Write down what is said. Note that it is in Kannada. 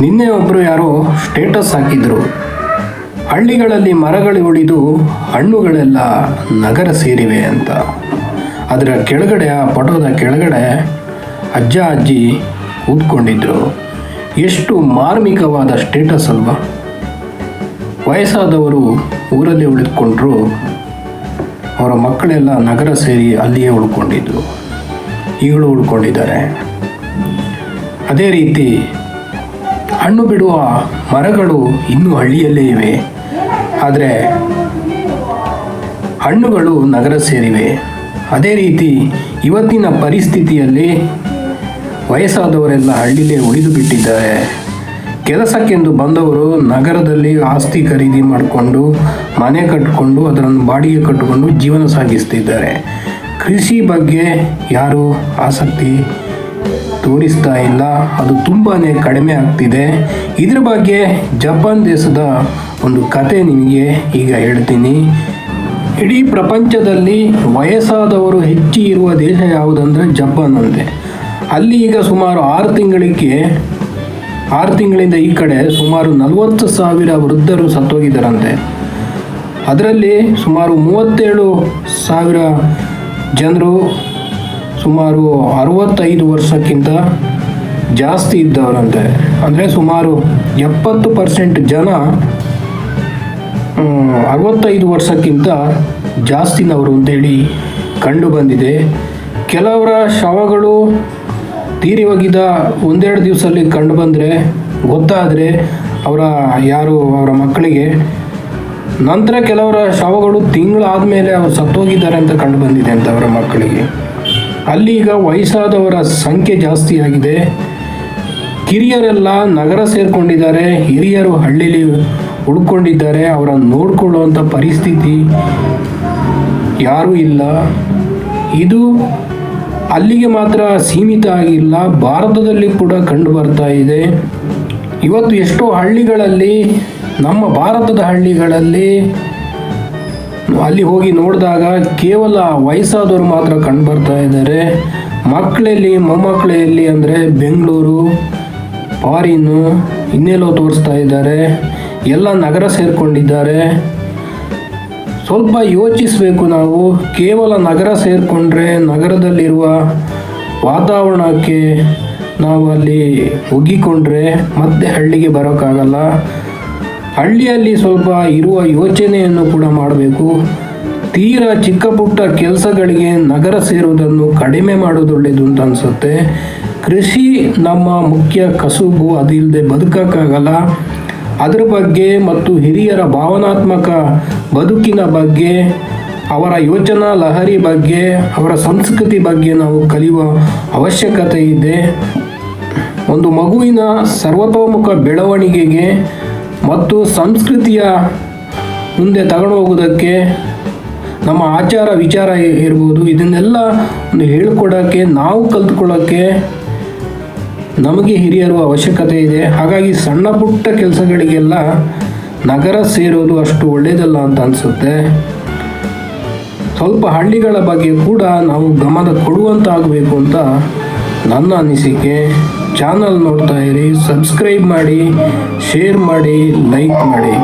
ನಿನ್ನೆ ಒಬ್ಬರು ಯಾರೋ ಸ್ಟೇಟಸ್ ಹಾಕಿದ್ರು. ಹಳ್ಳಿಗಳಲ್ಲಿ ಮರಗಳು ಉಳಿದು ಹಣ್ಣುಗಳೆಲ್ಲ ನಗರ ಸೇರಿವೆ ಅಂತ. ಅದರ ಕೆಳಗಡೆ, ಆ ಪಟೋದ ಕೆಳಗಡೆ ಅಜ್ಜ ಅಜ್ಜಿ ಕೂತ್ಕೊಂಡಿದ್ರು. ಎಷ್ಟು ಮಾರ್ಮಿಕವಾದ ಸ್ಟೇಟಸ್ ಅಲ್ವಾ. ವಯಸ್ಸಾದವರು ಊರಲ್ಲಿ ಉಳಿದುಕೊಂಡ್ರು. ಅವರ ಮಕ್ಕಳೆಲ್ಲ ನಗರ ಸೇರಿ ಅಲ್ಲಿಯೇ ಉಳ್ಕೊಂಡಿದ್ರು. ಈಗಲೂ ಉಳ್ಕೊಂಡಿದ್ದಾರೆ. ಅದೇ ರೀತಿ ಹಣ್ಣು ಬಿಡುವ ಮರಗಳು ಇನ್ನೂ ಹಳ್ಳಿಯಲ್ಲೇ ಇವೆ. ಆದರೆ ಹಣ್ಣುಗಳು ನಗರ ಸೇರಿವೆ. ಅದೇ ರೀತಿ ಇವತ್ತಿನ ಪರಿಸ್ಥಿತಿಯಲ್ಲಿ ವಯಸ್ಸಾದವರೆಲ್ಲ ಹಳ್ಳಿಲೇ ಉಳಿದು ಬಿಟ್ಟಿದ್ದಾರೆ. ಕೆಲಸಕ್ಕೆಂದು ಬಂದವರು ನಗರದಲ್ಲಿ ಆಸ್ತಿ ಖರೀದಿ ಮಾಡಿಕೊಂಡು, ಮನೆ ಕಟ್ಟಿಕೊಂಡು ಅದರನ್ನು ಬಾಡಿಗೆ ಕಟ್ಟಿಕೊಂಡು ಜೀವನ ಸಾಗಿಸ್ತಿದ್ದಾರೆ. ಕೃಷಿ ಬಗ್ಗೆ ಯಾರೂ ಆಸಕ್ತಿ ತೋರಿಸ್ತಾ ಇಲ್ಲ. ಅದು ತುಂಬಾ ಕಡಿಮೆ ಆಗ್ತಿದೆ. ಇದ್ರ ಬಗ್ಗೆ ಜಪಾನ್ ದೇಶದ ಒಂದು ಕತೆ ನಿಮಗೆ ಈಗ ಹೇಳ್ತೀನಿ. ಇಡೀ ಪ್ರಪಂಚದಲ್ಲಿ ವಯಸ್ಸಾದವರು ಹೆಚ್ಚು ಇರುವ ದೇಶ ಯಾವುದಂದರೆ ಜಪಾನ್ ಅಂತೆ. ಅಲ್ಲಿ ಈಗ ಸುಮಾರು ಆರು ತಿಂಗಳಿಗೆ, ಆರು ತಿಂಗಳಿಂದ ಈ ಕಡೆ ಸುಮಾರು ನಲವತ್ತು ಸಾವಿರ ವೃದ್ಧರು ಸತ್ತೋಗಿದ್ದಾರಂತೆ. ಅದರಲ್ಲಿ ಸುಮಾರು ಮೂವತ್ತೇಳು ಸಾವಿರ ಜನರು ಸುಮಾರು ಅರವತ್ತೈದು ವರ್ಷಕ್ಕಿಂತ ಜಾಸ್ತಿ ಇದ್ದವರಂತೆ ಅಂದರೆ ಸುಮಾರು ಎಪ್ಪತ್ತು ಪರ್ಸೆಂಟ್ ಜನ ಅರವತ್ತೈದು ವರ್ಷಕ್ಕಿಂತ ಜಾಸ್ತಿನವರು ಅಂತೇಳಿ ಕಂಡು ಬಂದಿದೆ. ಕೆಲವರ ಶವಗಳು ತೀರಿ ಹೋಗಿದ್ದ ಒಂದೆರಡು ದಿವಸದಲ್ಲಿ ಕಂಡು ಬಂದರೆ ಗೊತ್ತಾದರೆ ಅವರ ಯಾರು ಅವರ ಮಕ್ಕಳಿಗೆ. ನಂತರ ಕೆಲವರ ಶವಗಳು ತಿಂಗಳಾದಮೇಲೆ ಅವರು ಸತ್ತೋಗಿದ್ದಾರೆ ಅಂತ ಕಂಡು ಬಂದಿದೆ ಅಂತ ಅವರ ಮಕ್ಕಳಿಗೆ. ಅಲ್ಲಿ ಈಗ ವಯಸ್ಸಾದವರ ಸಂಖ್ಯೆ ಜಾಸ್ತಿ ಆಗಿದೆ. ಕಿರಿಯರೆಲ್ಲ ನಗರ ಸೇರಿಕೊಂಡಿದ್ದಾರೆ. ಹಿರಿಯರು ಹಳ್ಳಿಲಿ ಉಳ್ಕೊಂಡಿದ್ದಾರೆ. ಅವರನ್ನು ನೋಡಿಕೊಳ್ಳುವಂಥ ಪರಿಸ್ಥಿತಿ ಯಾರೂ ಇಲ್ಲ. ಇದು ಅಲ್ಲಿಗೆ ಮಾತ್ರ ಸೀಮಿತ ಆಗಿಲ್ಲ. ಭಾರತದಲ್ಲಿ ಕೂಡ ಕಂಡು ಬರ್ತಾ ಇದೆ. ಇವತ್ತು ಎಷ್ಟೋ ಹಳ್ಳಿಗಳಲ್ಲಿ, ನಮ್ಮ ಭಾರತದ ಹಳ್ಳಿಗಳಲ್ಲಿ ಅಲ್ಲಿ ಹೋಗಿ ನೋಡಿದಾಗ ಕೇವಲ ವಯಸ್ಸಾದವರು ಮಾತ್ರ ಕಂಡು ಬರ್ತಾ ಇದ್ದಾರೆ. ಮಕ್ಕಳಲ್ಲಿ, ಮೊಮ್ಮಕ್ಕಳಲ್ಲಿ ಅಂದರೆ ಬೆಂಗಳೂರು ಫಾರಿನ್ನು ಇನ್ನೆಲ್ಲೋ ತೋರಿಸ್ತಾ ಇದ್ದಾರೆ. ಎಲ್ಲ ನಗರ ಸೇರಿಕೊಂಡಿದ್ದಾರೆ. ಸ್ವಲ್ಪ ಯೋಚಿಸಬೇಕು ನಾವು. ಕೇವಲ ನಗರ ಸೇರಿಕೊಂಡ್ರೆ ನಗರದಲ್ಲಿರುವ ವಾತಾವರಣಕ್ಕೆ ನಾವು ಅಲ್ಲಿ ಒಗ್ಗಿಕೊಂಡ್ರೆ ಮತ್ತೆ ಹಳ್ಳಿಗೆ ಬರೋಕ್ಕಾಗಲ್ಲ. ಹಳ್ಳಿಯಲ್ಲಿ ಸ್ವಲ್ಪ ಇರುವ ಯೋಚನೆಯನ್ನು ಕೂಡ ಮಾಡಬೇಕು. ತೀರಾ ಚಿಕ್ಕ ಪುಟ್ಟ ಕೆಲಸಗಳಿಗೆ ನಗರ ಸೇರುವುದನ್ನು ಕಡಿಮೆ ಮಾಡೋದು ಒಳ್ಳೆಯದು ಅಂತ ಅನಿಸುತ್ತೆ. ಕೃಷಿ ನಮ್ಮ ಮುಖ್ಯ ಕಸುಬು ಅದಿಲ್ಲದೆ ಬದುಕೋಕ್ಕಾಗಲ್ಲ. ಅದರ ಬಗ್ಗೆ ಮತ್ತು ಹಿರಿಯರ ಭಾವನಾತ್ಮಕ ಬದುಕಿನ ಬಗ್ಗೆ, ಅವರ ಯೋಚನಾ ಲಹರಿ ಬಗ್ಗೆ, ಅವರ ಸಂಸ್ಕೃತಿ ಬಗ್ಗೆ ನಾವು ಕಲಿಯುವ ಅವಶ್ಯಕತೆ ಇದೆ. ಒಂದು ಮಗುವಿನ ಸರ್ವತೋಮುಖ ಬೆಳವಣಿಗೆಗೆ ಮತ್ತು ಸಂಸ್ಕೃತಿಯ ಮುಂದೆ ತಗೊಂಡು ಹೋಗೋದಕ್ಕೆ ನಮ್ಮ ಆಚಾರ ವಿಚಾರ ಇರ್ಬೋದು. ಇದನ್ನೆಲ್ಲ ಒಂದು ಹೇಳ್ಕೊಡೋಕ್ಕೆ ನಾವು ಕಲ್ತ್ಕೊಳ್ಳೋಕ್ಕೆ ನಮಗೆ ಹಿರಿಯರು ಅವಶ್ಯಕತೆ ಇದೆ. ಹಾಗಾಗಿ ಸಣ್ಣ ಪುಟ್ಟ ಕೆಲಸಗಳಿಗೆಲ್ಲ ನಗರ ಸೇರೋದು ಅಷ್ಟು ಒಳ್ಳೆಯದಲ್ಲ ಅಂತ ಅನಿಸುತ್ತೆ. ಸ್ವಲ್ಪ ಹಳ್ಳಿಗಳ ಬಗ್ಗೆ ಕೂಡ ನಾವು ಗಮನ ಕೊಡುವಂತಾಗಬೇಕು ಅಂತ ನನ್ನ ಅನಿಸಿಕೆ. ಚಾನಲ್ ನೋಡ್ತಾ ಇರಿ ಸಬ್ಸ್ಕ್ರೈಬ್ ಮಾಡಿ ಶೇರ್ ಮಾಡಿ ಲೈಕ್ ಮಾಡಿ.